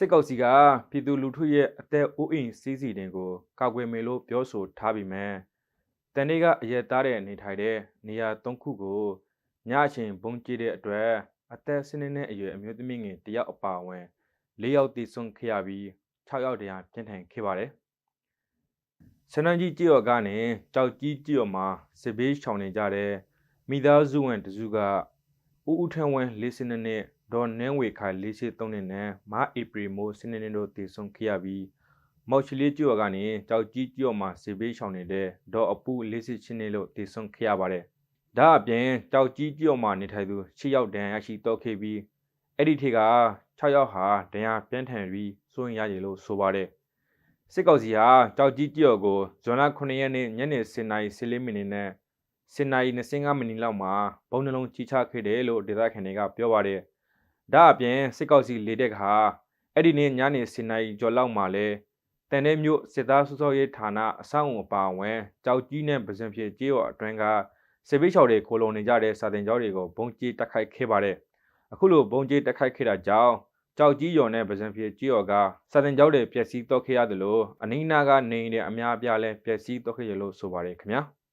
စစ်ကောင်စီကပြည်သူလူထုရဲ့အသက်အိုးအိမ်စီးစီတင်ကိုကာကွယ်မယ်လို့ပြောဆိုထားပြီးမှတန်နေ့ကအရက်သားတဲ့နေထိုင်တဲ့နေရာ၃ခုကိုညအချိန်ဘုံကျတဲ့အတွက်အသက်စနစ်နဲ့အရွယ်အမျိုးသမီးငယ်တစ်ယောက်အပါအဝင်၄ယောက်တည်ဆုံးခဲ့ရပြီး6ယောက်တရားပြင်းထန်ခဲ့ပါတယ်။စနန်းကြီးကြည်ရော်ကနေကြောက်ကြီးကြည်ရော်မှာစစ်ဘေးရှောင်နေကြတဲ့မိသားစုဝင်တစုကဦးဦးထန်းဝင်းလေးစနစ်နဲ့ ဒေါ်နန်းဝေခိုင်လေးရှိသုံးနှစ်နဲ့မဧပြီမိုးစနစ်နဲ့တို့တည်ဆုံခဲ့ရပြီးမောက်ချီလေးကျော်ကနေကြောက်ကြီးကျော်မှာစေဘေးရှောင်နေတဲ့ဒေါ်အပူလေးရှိချင်းနဲ့လို့တည်ဆုံခဲ့ရပါတယ်။ဒါအပြင်ကြောက်ကြီးကျော်မှာနေထိုင်သူ၈ယောက်တန်းရရှိတော့ခဲ့ပြီးအဲ့ဒီထိက6ယောက်ဟာဒဏ်ရာပြင်းထန်ပြီးစိုးရင်ရည်လို့ဆိုပါတယ်။စစ်ကောင်စီဟာကြောက်ကြီးကျော်ကိုဇွန်လ9ရက်နေ့ညနေ7:14မိနစ်နဲ့7:25မိနစ်လောက်မှာဘုံနှလုံးကြီးချခဲ့တယ်လို့ဒေသခံတွေကပြောပါတယ်။ ဒါအပြင်စစ်ကောက်စီလေတက်ကဟာအဲ့ဒီနေ့ညနေ7:00နာရီကျော်လောက်မှာလဲတန်တဲ့မြို့စစ်သားစုစောရေးဌာနအဆောက်အုံအပါအဝင်ကြောက်ကြီးနဲ့ပစံဖြေကြေးော်အတွင်းကစစ်ပေးချော်တွေခိုလုံနေကြတဲ့စာတင်ကျောင်းတွေကိုဘုံကြီးတက်ခိုက်ခဲ့ပါတယ်။အခုလိုဘုံကြီးတက်ခိုက်ခဲ့တာကြောင့်ကြောက်ကြီးရော်နဲ့ပစံဖြေကြေးော်ကစာတင်ကျောင်းတွေပျက်စီးတော့ခဲ့ရတယ်လို့အနီးနားကနေတဲ့အများအပြားလဲပျက်စီးတော့ခဲ့ရလို့ဆိုပါတယ်ခင်ဗျာ။